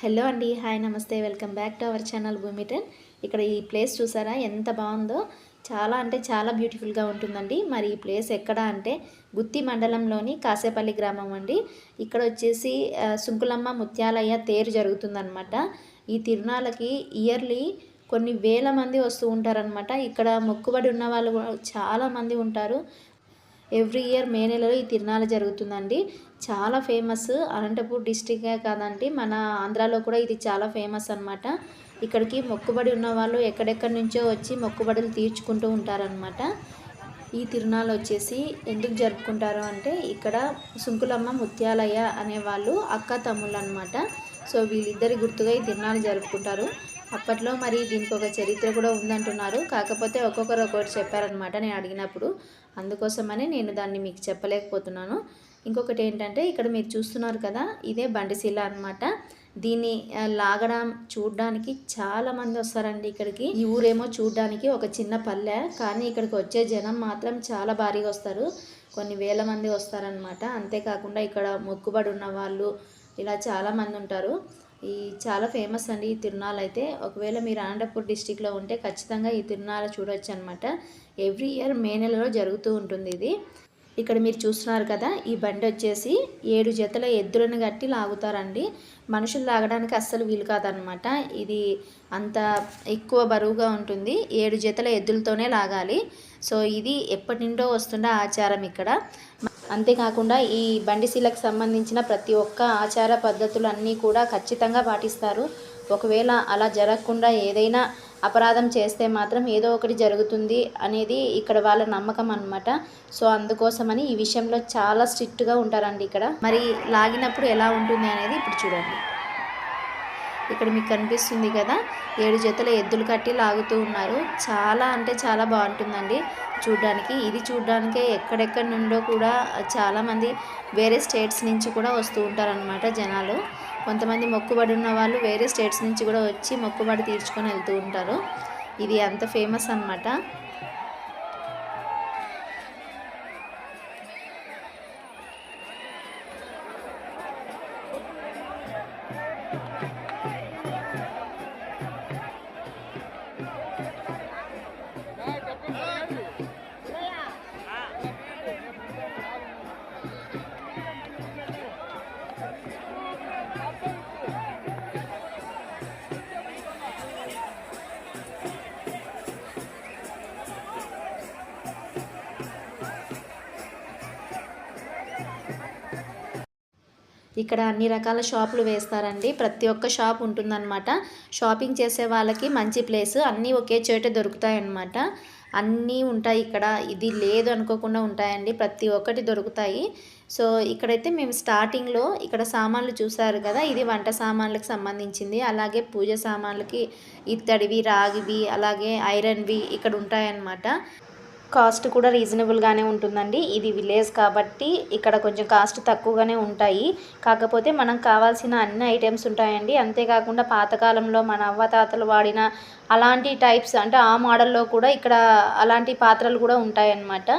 Hello అండి hi నమస్తే welcome back to our channel భూమిటన్ ఇక్కడ ఈ ప్లేస్ చూసారా? ఎంత బాగుందో. చాలా అంటే చాలా బ్యూటిఫుల్గా ఉంటుందండి. మరి ఈ ప్లేస్ ఎక్కడ అంటే గుత్తి మండలంలోని కాసేపల్లి గ్రామం అండి. ఇక్కడ వచ్చేసి సుంకులమ్మ ముత్యాలయ్య తేరు జరుగుతుందన్నమాట. ఈ తిరునాళ్ళకి ఇయర్లీ కొన్ని వేల మంది వస్తూ ఉంటారనమాట ఇక్కడ మొక్కుబడి ఉన్న వాళ్ళు కూడా చాలామంది ఉంటారు. ఎవ్రీ ఇయర్ మే నెలలో ఈ తిరణాలు జరుగుతుందండి. చాలా ఫేమస్. అనంతపూర్ డిస్టికే కాదండి. మన ఆంధ్రాలో కూడా ఇది చాలా ఫేమస్ అన్నమాట. ఇక్కడికి మొక్కుబడి ఉన్న వాళ్ళు ఎక్కడెక్కడి నుంచో వచ్చి మొక్కుబడులు తీర్చుకుంటూ ఉంటారనమాట ఈ తిరునాళ్ళు వచ్చేసి ఎందుకు జరుపుకుంటారు అంటే ఇక్కడ సుంకులమ్మ ముత్యాలయ్య అనే వాళ్ళు అక్క తమ్ముళ్ళు అనమాట సో వీళ్ళిద్దరి గుర్తుగా ఈ తిరునాళ్ళు జరుపుకుంటారు. అప్పట్లో మరి దీనికి ఒక చరిత్ర కూడా ఉందంటున్నారు. కాకపోతే ఒక్కొక్కరు ఒక్కొక్కటి చెప్పారనమాట నేను అడిగినప్పుడు. అందుకోసమని నేను దాన్ని మీకు చెప్పలేకపోతున్నాను. ఇంకొకటి ఏంటంటే ఇక్కడ మీరు చూస్తున్నారు కదా ఇదే బండిశీల అన్నమాట. దీన్ని లాగడం చూడడానికి చాలామంది వస్తారండి ఇక్కడికి. ఈ ఊరేమో చూడడానికి ఒక చిన్న పల్లె కానీ ఇక్కడికి వచ్చే జనం మాత్రం చాలా భారీగా వస్తారు. కొన్ని వేల మంది వస్తారనమాట అంతేకాకుండా ఇక్కడ మొక్కుబడి ఉన్న వాళ్ళు ఇలా చాలామంది ఉంటారు. ఈ చాలా ఫేమస్ అండి ఈ తిరునాళ్ళు అయితే. ఒకవేళ మీరు అనంతపూర్ డిస్టిక్లో ఉంటే ఖచ్చితంగా ఈ తిరునాళ్ళు చూడొచ్చు అనమాట ఎవ్రీ ఇయర్ మే నెలలో జరుగుతూ ఉంటుంది ఇది. ఇక్కడ మీరు చూస్తున్నారు కదా ఈ బండి వచ్చేసి ఏడు జతల ఎద్దులను కట్టి లాగుతారండి. మనుషులు లాగడానికి అస్సలు వీలు కాదనమాట ఇది అంత ఎక్కువ బరువుగా ఉంటుంది. ఏడు జతల ఎద్దులతోనే లాగాలి. సో ఇది ఎప్పటి నుండో వస్తున్న ఆచారం ఇక్కడ. అంతేకాకుండా ఈ బండిశీలకు సంబంధించిన ప్రతి ఒక్క ఆచార పద్ధతులు అన్నీ కూడా ఖచ్చితంగా పాటిస్తారు. ఒకవేళ అలా జరగకుండా ఏదైనా అపరాధం చేస్తే మాత్రం ఏదో ఒకటి జరుగుతుంది అనేది ఇక్కడ వాళ్ళ నమ్మకం అన్నమాట. సో అందుకోసమని ఈ విషయంలో చాలా స్ట్రిక్ట్గా ఉంటారండి ఇక్కడ. మరి లాగినప్పుడు ఎలా ఉంటుంది అనేది ఇప్పుడు చూడండి. ఇక్కడ మీకు కనిపిస్తుంది కదా ఏడు జతల ఎద్దులు కట్టి లాగుతూ ఉన్నారు. చాలా అంటే చాలా బాగుంటుందండి చూడ్డానికి. ఇది చూడ్డానికే ఎక్కడెక్కడి నుండో కూడా చాలామంది వేరే స్టేట్స్ నుంచి కూడా వస్తూ ఉంటారనమాట జనాలు. కొంతమంది మొక్కుబడి ఉన్న వాళ్ళు వేరే స్టేట్స్ నుంచి కూడా వచ్చి మొక్కుబడి తీర్చుకొని వెళ్తూ ఉంటారు. ఇది అంత ఫేమస్ అన్నమాట. ఇక్కడ అన్ని రకాల షాపులు వేస్తారండి. ప్రతి ఒక్క షాప్ ఉంటుందన్నమాట. షాపింగ్ చేసే వాళ్ళకి మంచి ప్లేస్. అన్నీ ఒకే చోట దొరుకుతాయన్నమాట. అన్నీ ఉంటాయి ఇక్కడ. ఇది లేదు అనుకోకుండా ఉంటాయండి. ప్రతి ఒక్కటి దొరుకుతాయి. సో ఇక్కడైతే మేము స్టార్టింగ్లో ఇక్కడ సామాన్లు చూసారు కదా. ఇది వంట సామాన్లకు సంబంధించింది. అలాగే పూజ సామాన్లకి ఇత్తడివి రాగివి అలాగే ఐరన్వి ఇక్కడ ఉంటాయన్నమాట. కాస్ట్ కూడా రీజనబుల్గానే ఉంటుందండి. ఇది విలేజ్ కాబట్టి ఇక్కడ కొంచెం కాస్ట్ తక్కువగానే ఉంటాయి. కాకపోతే మనం కావాల్సిన అన్ని ఐటమ్స్ ఉంటాయండి. అంతేకాకుండా పాతకాలంలో మన అవ్వతాతలు వాడిన అలాంటి టైప్స్ అంటే ఆ మోడల్లో కూడా ఇక్కడ అలాంటి పాత్రలు కూడా ఉంటాయన్నమాట.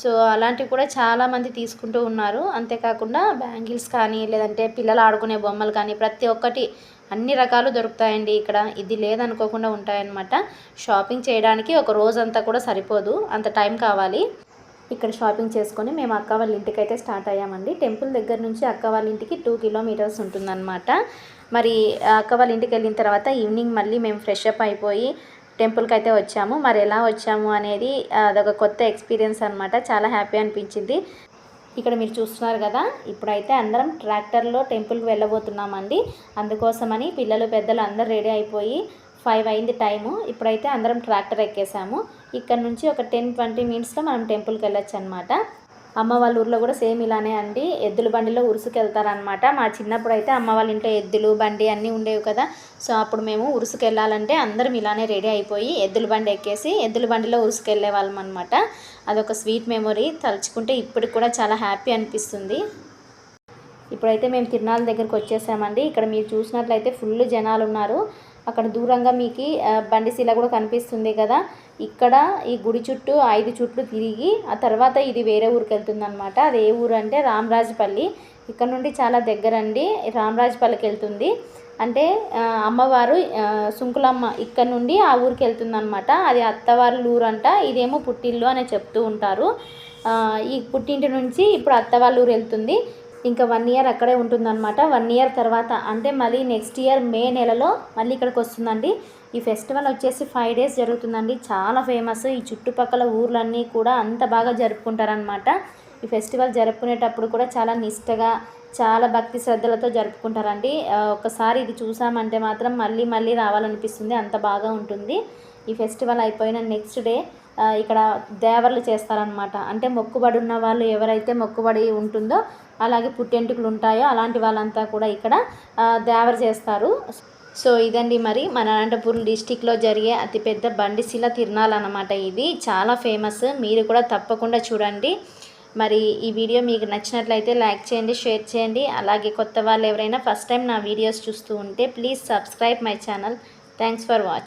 సో అలాంటివి కూడా చాలామంది తీసుకుంటూ ఉన్నారు. అంతేకాకుండా బ్యాంగిల్స్ కానీ లేదంటే పిల్లలు ఆడుకునే బొమ్మలు కానీ ప్రతి ఒక్కటి అన్ని రకాలు దొరుకుతాయండి ఇక్కడ. ఇది లేదనుకోకుండా ఉంటాయన్నమాట. షాపింగ్ చేయడానికి ఒక రోజంతా కూడా సరిపోదు. అంత టైం కావాలి. ఇక్కడ షాపింగ్ చేసుకొని మేము అక్క వాళ్ళ ఇంటికి అయితే స్టార్ట్ అయ్యామండి. టెంపుల్ దగ్గర నుంచి అక్క వాళ్ళ ఇంటికి టూ కిలోమీటర్స్ ఉంటుందన్నమాట. మరి అక్క వాళ్ళ ఇంటికి వెళ్ళిన తర్వాత ఈవినింగ్ మళ్ళీ మేము ఫ్రెష్ అప్ అయిపోయి టెంపుల్కి అయితే వచ్చాము. మరి ఎలా వచ్చాము అనేది అదొక కొత్త ఎక్స్పీరియన్స్ అనమాట చాలా హ్యాపీ అనిపించింది. ఇక్కడ మీరు చూస్తున్నారు కదా ఇప్పుడైతే అందరం ట్రాక్టర్లో టెంపుల్కి వెళ్ళబోతున్నామండి. అందుకోసమని పిల్లలు పెద్దలు అందరు రెడీ అయిపోయి ఫైవ్ అయింది టైము. ఇప్పుడైతే అందరం ట్రాక్టర్ ఎక్కేసాము. ఇక్కడ నుంచి ఒక టెన్ ట్వంటీ మినిట్స్లో మనం టెంపుల్కి వెళ్ళొచ్చు అనమాట అమ్మ వాళ్ళ ఊర్లో కూడా సేమ్ ఇలానే అండి. ఎద్దుల బండిలో ఉరుసుకెళ్తారనమాట మా చిన్నప్పుడు అయితే అమ్మ వాళ్ళ ఇంట్లో ఎద్దులు బండి అన్నీ ఉండేవి కదా. సో అప్పుడు మేము ఉరుసుకెళ్ళాలంటే అందరం ఇలానే రెడీ అయిపోయి ఎద్దుల బండి ఎక్కేసి ఎద్దుల బండిలో ఉరుసుకెళ్ళే వాళ్ళం అనమాట అదొక స్వీట్ మెమొరీ. తలుచుకుంటే ఇప్పటికి కూడా చాలా హ్యాపీ అనిపిస్తుంది. ఇప్పుడైతే మేము తిరునాళ్ళ దగ్గరకు వచ్చేసామండి. ఇక్కడ మీరు చూసినట్లయితే ఫుల్ జనాలు ఉన్నారు అక్కడ దూరంగా మీకు బండిశీల కూడా కనిపిస్తుంది కదా. ఇక్కడ ఈ గుడి చుట్టూ ఐదు చుట్లు తిరిగి ఆ తర్వాత ఇది వేరే ఊరికి వెళ్తుంది అనమాట అది ఏ ఊరు అంటే రామరాజపల్లి. ఇక్కడ నుండి చాలా దగ్గరండి రామరాజపల్లికి వెళ్తుంది. అంటే అమ్మవారు సుంకులమ్మ ఇక్కడ నుండి ఆ ఊరికి వెళ్తుందనమాట అది అత్తవారి ఊరంట ఇదేమో పుట్టిల్లు అని చెప్తూ ఉంటారు. ఈ పుట్టింటి నుంచి ఇప్పుడు అత్తవాళ్ళ ఊరు వెళ్తుంది. ఇంకా వన్ ఇయర్ అక్కడే ఉంటుందన్నమాట. వన్ ఇయర్ తర్వాత అంటే మళ్ళీ నెక్స్ట్ ఇయర్ మే నెలలో మళ్ళీ ఇక్కడికి వస్తుందండి. ఈ ఫెస్టివల్ వచ్చేసి ఫైవ్ డేస్ జరుగుతుందండి. చాలా ఫేమస్ ఈ చుట్టుపక్కల ఊర్లన్నీ కూడా అంత బాగా జరుపుకుంటారనమాట ఈ ఫెస్టివల్ జరుపుకునేటప్పుడు కూడా చాలా నిష్టగా చాలా భక్తి శ్రద్ధలతో జరుపుకుంటారండి. ఒకసారి ఇది చూసామంటే మాత్రం మళ్ళీ మళ్ళీ రావాలనిపిస్తుంది. అంత బాగా ఉంటుంది. ఈ ఫెస్టివల్ అయిపోయిన నెక్స్ట్ డే ఇక్కడ దేవర్లు చేస్తారనమాట అంటే మొక్కుబడి ఉన్న వాళ్ళు ఎవరైతే మొక్కుబడి ఉంటుందో అలాగే పుట్టెంటుకలు ఉంటాయో అలాంటి వాళ్ళంతా కూడా ఇక్కడ దేవర చేస్తారు. సో ఇదండి మరి మన అనంతపురం డిస్టిక్లో జరిగే అతిపెద్ద బండిశీల తిరణాలు అనమాట ఇది. చాలా ఫేమస్. మీరు కూడా తప్పకుండా చూడండి. మరి ఈ వీడియో మీకు నచ్చినట్లయితే లైక్ చేయండి షేర్ చేయండి. అలాగే కొత్త వాళ్ళు ఎవరైనా ఫస్ట్ టైం నా వీడియోస్ చూస్తూ ఉంటే please subscribe my channel. Thanks for watching